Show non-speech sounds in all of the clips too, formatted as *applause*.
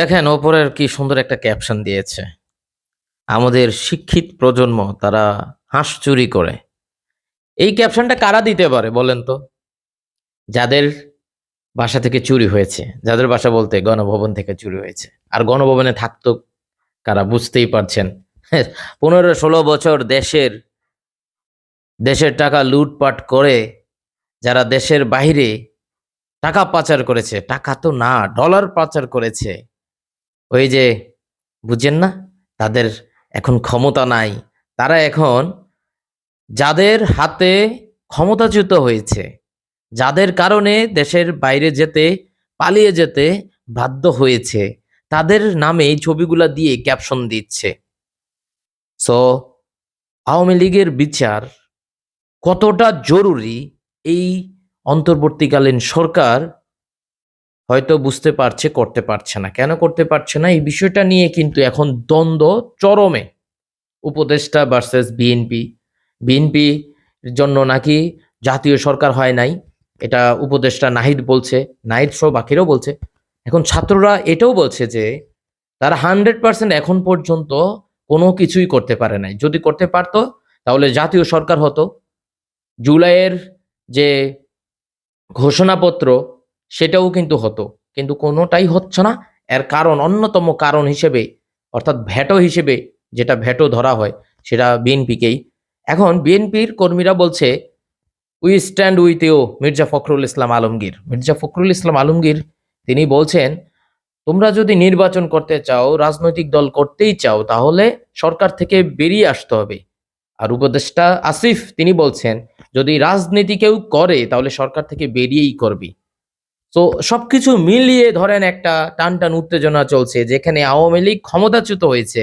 দেখেন, ওপরের কি সুন্দর একটা ক্যাপশন দিয়েছে। আমাদের শিক্ষিত প্রজন্ম, তারা হাঁস চুরি করে। এই ক্যাপশনটা কারা দিতে পারে বলেন তো? যাদের বাসা থেকে চুরি হয়েছে, যাদের বাসা বলতে গণভবন থেকে চুরি হয়েছে। আর গণভবনে থাকতো কারা বুঝতেই পারছেন। পনেরো ষোলো বছর দেশের দেশের টাকা লুটপাট করে, যারা দেশের বাইরে টাকা পাচার করেছে, টাকা তো না ডলার পাচার করেছে। ওই যে, বুঝছেন না? তাদের এখন ক্ষমতা নাই। তারা এখন যাদের হাতে ক্ষমতাচ্যুত হয়েছে, যাদের কারণে দেশের বাইরে যেতে, পালিয়ে যেতে বাধ্য হয়েছে, তাদের নামে এই ছবিগুলা দিয়ে ক্যাপশন দিচ্ছে। সো আওয়ামী লীগের বিচার কতটা জরুরি এই অন্তর্বর্তীকালীন সরকার হয়তো বুঝতে পারছে, করতে পারছে না। কেন করতে পারছে না? এই বিষয়টা নিয়ে কিন্তু এখন দ্বন্দ্ব চরমে। উপদেষ্টা ভার্সেস বিএনপি বিএনপি জন্য নাকি জাতীয় সরকার হয় নাই। এটা উপদেষ্টা নাহিদ বলছে। নাহিদ সহ বাকিরাও বলছে। এখন ছাত্ররা এটাও বলছে যে, তারা হান্ড্রেড পার্সেন্ট এখন পর্যন্ত কোনো কিছুই করতে পারে নাই। যদি করতে পারতো, তাহলে জাতীয় সরকার হতো। জুলাইয়ের যে ঘোষণাপত্র সেটাও কিন্তু হতো। কিন্তু কোনোটাই হচ্ছে না। এর কারণ, অন্যতম কারণ হিসেবে, অর্থাৎ ভ্যাটো হিসেবে যেটা ভ্যাটো ধরা হয়, সেটা বিএনপিকেই। এখন বিএনপির কর্মীরা বলছে we stand with you Mirza Fakhrul Islam Alamgir. Mirza Fakhrul Islam Alamgir, তিনি বলছেন, তোমরা যদি নির্বাচন করতে চাও, রাজনৈতিক দল করতেই চাও, তাহলে সরকার থেকে বেরিয়ে আসতে হবে। আর উপদেষ্টা আসিফ, তিনি বলছেন, যদি রাজনীতি কেউ করে, তাহলে সরকার থেকে বেরিয়েই করবি। তো সবকিছু মিলিয়ে ধরেন একটা টান টান উত্তেজনা চলছে, যেখানে আওয়ামী লীগ ক্ষমতাচ্যুত হয়েছে,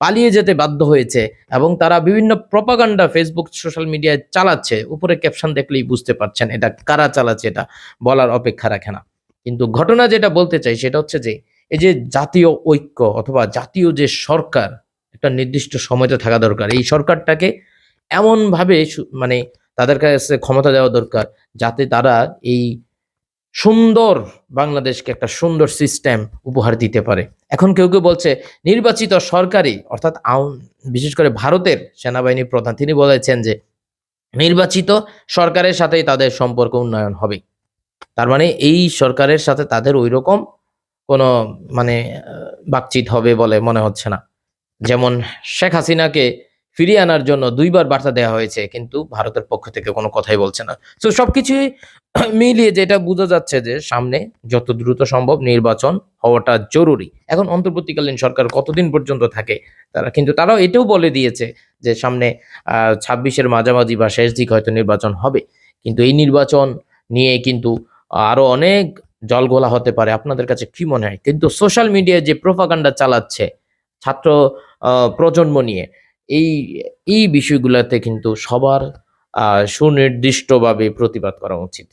পালিয়ে যেতে বাধ্য হয়েছে, এবং তারা বিভিন্ন প্রপাগান্ডা ফেসবুক সোশ্যাল মিডিয়ায় চালাচ্ছে। উপরে ক্যাপশন দেখলেই বুঝতে পারছেন এটা কারা চালাচ্ছে এটা বলার অপেক্ষা রাখে না। কিন্তু ঘটনা যেটা বলতে চাই সেটা হচ্ছে যে, এই যে জাতীয় ঐক্য অথবা জাতীয় যে সরকার, একটা নির্দিষ্ট সময়তে থাকা দরকার। এই সরকারটাকে এমনভাবে মানে তাদের কাছে ক্ষমতা দেওয়া দরকার, যাতে তারা এই সুন্দর বাংলাদেশকে একটা সুন্দর সিস্টেম উপহার দিতে পারে। এখন কেউ কেউ বলছে, নির্বাচিত সরকারি অর্থাৎ বিশেষ করে ভারতের সেনাবাহিনী প্রধান, তিনি বলেছেন যে, নির্বাচিত সরকারের সাথেই তাদের সম্পর্ক উন্নয়ন হবে। তার মানে এই সরকারের সাথে তাদের ওই রকম কোনো মানে বাকচিত হবে বলে মনে হচ্ছে না। যেমন শেখ হাসিনাকে ফিরিয়ে আনার জন্য দুইবার বার্তা দেওয়া হয়েছে, কিন্তু ভারতের পক্ষ থেকে কোনো কথাই বলছে না। তো সবকিছুই *clears throat* মিলিয়ে যেটা বোঝা যাচ্ছে যে সামনে যত দ্রুত সম্ভব নির্বাচন হওয়াটা জরুরি। এখন অন্তর্বর্তীকালীন সরকার কতদিন পর্যন্ত থাকে, তারা কিন্তু তারাও এটাও বলে দিয়েছে যে সামনে ছাব্বিশের মাঝামাঝি বা শেষ দিক হয়তো নির্বাচন হবে। কিন্তু এই নির্বাচন নিয়ে কিন্তু আরও অনেক জলগোলা হতে পারে। আপনাদের কাছে কি মনে হয়? কিন্তু সোশ্যাল মিডিয়ায় যে প্রোপাগান্ডা চালাচ্ছে ছাত্র প্রজন্ম নিয়ে এই এই বিষয়গুলোতে কিন্তু সবার সুনির্দিষ্টভাবে প্রতিবাদ করা উচিত।